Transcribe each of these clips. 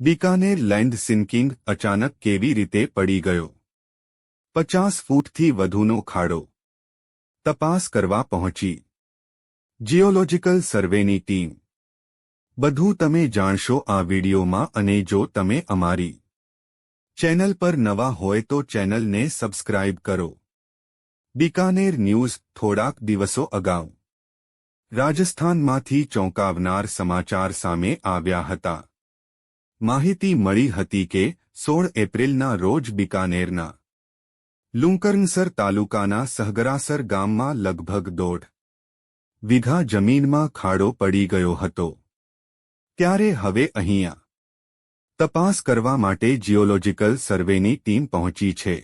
Bikaner land સિન્કિંગ અચાનક કેવી રીતે પડી ગયો? પચાસ ફૂટથી વધુનો ખાડો. તપાસ કરવા પહોંચી. જીઓલોજીકલ સર્વેની ટીમ. બધું તમે જાણશો આ વિડીયોમાં અને જો તમે અમારી ચેનલ પર નવા હોય તો ચેનલને સબસ્ક્રાઇબ કરો. બિકાનેર ન્યૂઝ થોડાક દિવસો અગાઉ. રાજસ્થાનમાંથી ચોંકાવનાર સમાચાર સામે આવ્યા હતા. માહિતી મળી હતી કે સોળ એપ્રિલના રોજ બિકાનેરના લુંકરનસર તાલુકાના સહગરાસર ગામમાં લગભગ દોઢ વીઘા જમીનમાં ખાડો પડી ગયો હતો. ત્યારે હવે અહીંયા તપાસ કરવા માટે જીઓલોજીકલ સર્વેની ટીમ પહોંચી છે.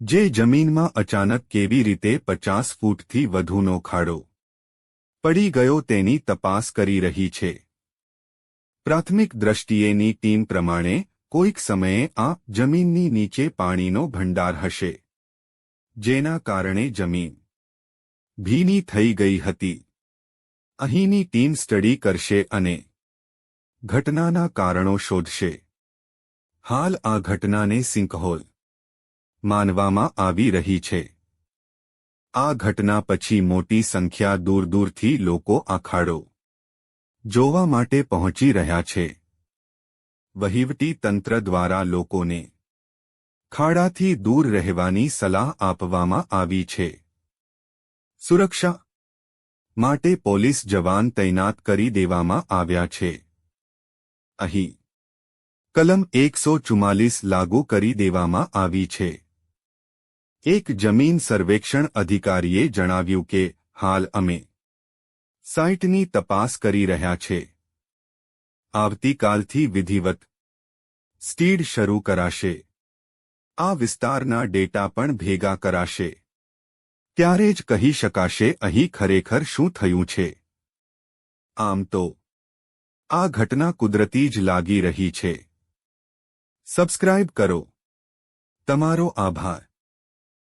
જે જમીનમાં અચાનક કેવી રીતે પચાસ ફૂટથી વધુનો ખાડો પડી ગયો તેની તપાસ કરી રહી છે. પ્રાથમિક દ્રષ્ટિએની ટીમ પ્રમાણે, કોઈક સમયે આ જમીનની નીચે પાણીનો ભંડાર હશે. જેના કારણે જમીન ભીની થઈ ગઈ હતી. અહીંની ટીમ સ્ટડી કરશે અને ઘટનાના કારણો શોધશે. હાલ આ ઘટનાને સિંકહોલ માનવામાં આવી રહી છે. આ ઘટના પછી મોટી સંખ્યા દૂર દૂરથી લોકો આ ખાડો જોવા માટે પહોંચી રહ્યા છે. વહીવટી તંત્ર દ્વારા લોકોને ખાડાથી દૂર રહેવાની સલાહ આપવામાં આવી છે. સુરક્ષા માટે પોલીસ જવાન તૈનાત કરી દેવામાં આવ્યા છે. અહીં કલમ એકસો ચુમ્માલીસ લાગુ કરી દેવામાં આવી છે. એક જમીન સર્વેક્ષણ અધિકારીએ જણાવ્યું કે, હાલ અમે સાઇટની તપાસ કરી રહ્યા છે. આવતીકાલથી વિધિવત સ્ટીડ શરૂ કરાશે. આ વિસ્તારના ડેટા પણ ભેગા કરાશે. ત્યારે જ કહી શકાશે અહીં ખરેખર શું થયું છે. આમ તો, આ ઘટના કુદરતી જ લાગી રહી છે. સબસ્ક્રાઇબ કરો. તમારો આભાર.